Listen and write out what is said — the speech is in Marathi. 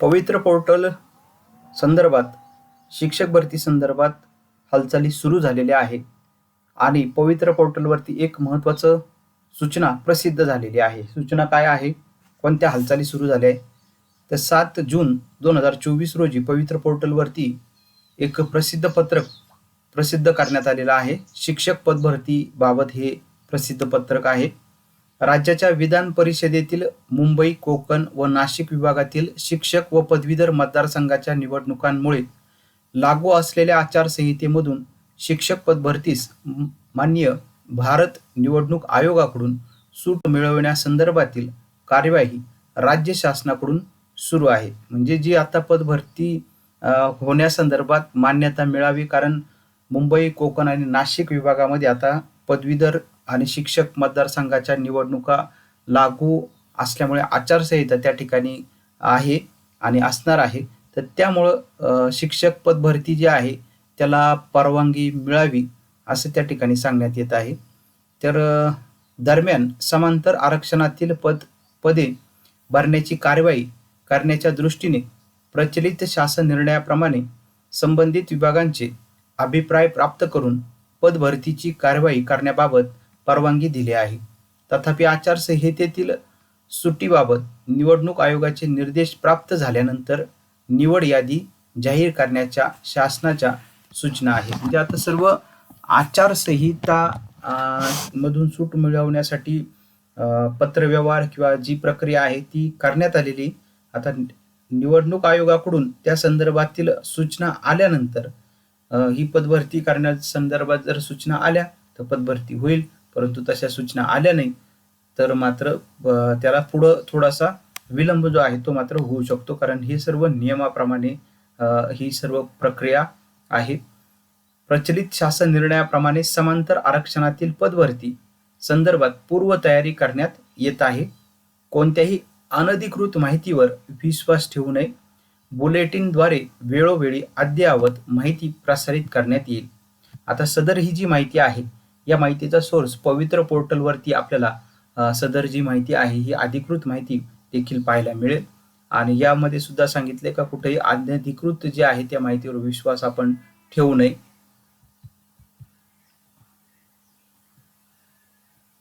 पवित्र पोर्टल संदर्भात शिक्षक भरती संदर्भात हालचाली सुरू झालेल्या आहेत आणि पवित्र पोर्टलवरती एक महत्त्वाचं सूचना प्रसिद्ध झालेली आहे. सूचना काय आहे? कोणत्या हालचाली सुरू झाल्या? आहे तर सात जून दोन हजार चोवीस रोजी पवित्र पोर्टलवरती एक प्रसिद्ध पत्रक प्रसिद्ध करण्यात आलेलं आहे. शिक्षक पदभरतीबाबत हे प्रसिद्ध पत्रक आहे. राज्याच्या विधान परिषदेतील मुंबई कोकण व नाशिक विभागातील शिक्षक व पदवीधर मतदारसंघाच्या निवडणुकांमुळे लागू असलेल्या आचारसंहितेमधून शिक्षक पद भरतीस मान्य भारत निवडणूक आयोगाकडून सूट मिळवण्यासंदर्भातील कार्यवाही राज्य शासनाकडून सुरू आहे. म्हणजे जी आता पदभरती होण्यासंदर्भात मान्यता मिळावी कारण मुंबई कोकण आणि नाशिक विभागामध्ये आता पदवीधर आणि शिक्षक मतदारसंघाच्या निवडणुका लागू असल्यामुळे आचारसंहिता त्या ठिकाणी आहे आणि असणार आहे. तर त्यामुळं शिक्षक पद भरती जी आहे त्याला परवानगी मिळावी असं त्या ठिकाणी सांगण्यात येत आहे. तर दरम्यान समांतर आरक्षणातील पद पदे भरण्याची कारवाई करण्याच्या दृष्टीने प्रचलित शासन निर्णयाप्रमाणे संबंधित विभागांचे अभिप्राय प्राप्त करून पदभरतीची कारवाई करण्याबाबत परवानगी दिली आहे. तथापि आचारसंहितेतील सुट्टीबाबत निवडणूक आयोगाचे निर्देश प्राप्त झाल्यानंतर निवड यादी जाहीर करण्याच्या शासनाच्या सूचना आहेत. म्हणजे आता सर्व आचारसंहिता मधून सूट मिळवण्यासाठी पत्रव्यवहार किंवा जी प्रक्रिया आहे ती करण्यात आलेली. आता निवडणूक आयोगाकडून त्या संदर्भातील सूचना आल्यानंतर ही पदभरती करण्या संदर्भात जर सूचना आल्या तर पदभरती होईल. परंतु तशा सूचना आल्या नाही तर मात्र त्याला पुढं थोडासा विलंब जो आहे तो मात्र होऊ शकतो. कारण हे सर्व नियमाप्रमाणे ही सर्व प्रक्रिया आहे. प्रचलित शासन निर्णयाप्रमाणे समांतर आरक्षणातील पदभरती संदर्भात पूर्वतयारी करण्यात येत आहे. कोणत्याही अनधिकृत माहितीवर विश्वास ठेवू नये. बुलेटिनद्वारे वेळोवेळी अद्ययावत माहिती प्रसारित करण्यात येईल. आता सदर ही जी माहिती आहे या माहितीचा सोर्स पवित्र पोर्टलवरती आपल्याला सदर जी माहिती आहे ही अधिकृत माहिती देखील पाहायला मिळेल. आणि यामध्ये सुद्धा सांगितले का कुठेही अनधिकृत जे आहे त्या माहितीवर विश्वास आपण ठेवू नये.